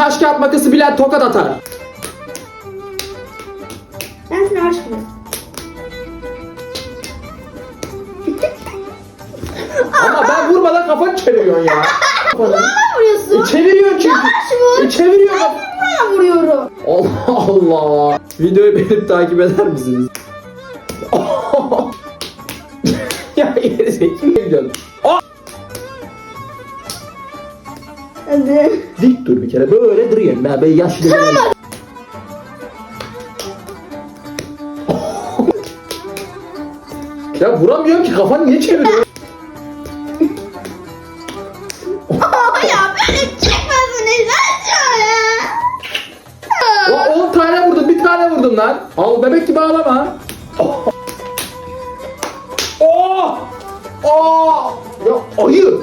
Taş kağıt makası bilen tokat atar. Ben seni aşkım. Ama ben vurmadan kafanı çeviriyorsun ya. Kafanı. Bana vuruyorsun. E, çeviriyorsun çünkü. Yavaş vur. E, çeviriyor kaf- Bana vuruyorum. Allah Allah. Videoyu beğenip takip eder misiniz? Dik dur bir kere böyle duruyorsun. Ben, ben yaşlı Tamam Ya vuramıyorum ki kafan niye çeviriyor? Ya böyle çekmezsiniz aşağıya. Lan 10 tane vurdum bir tane vurdum lan. Al bebek gibi ağlama. Oh! Oh! Oh! Ya ayı.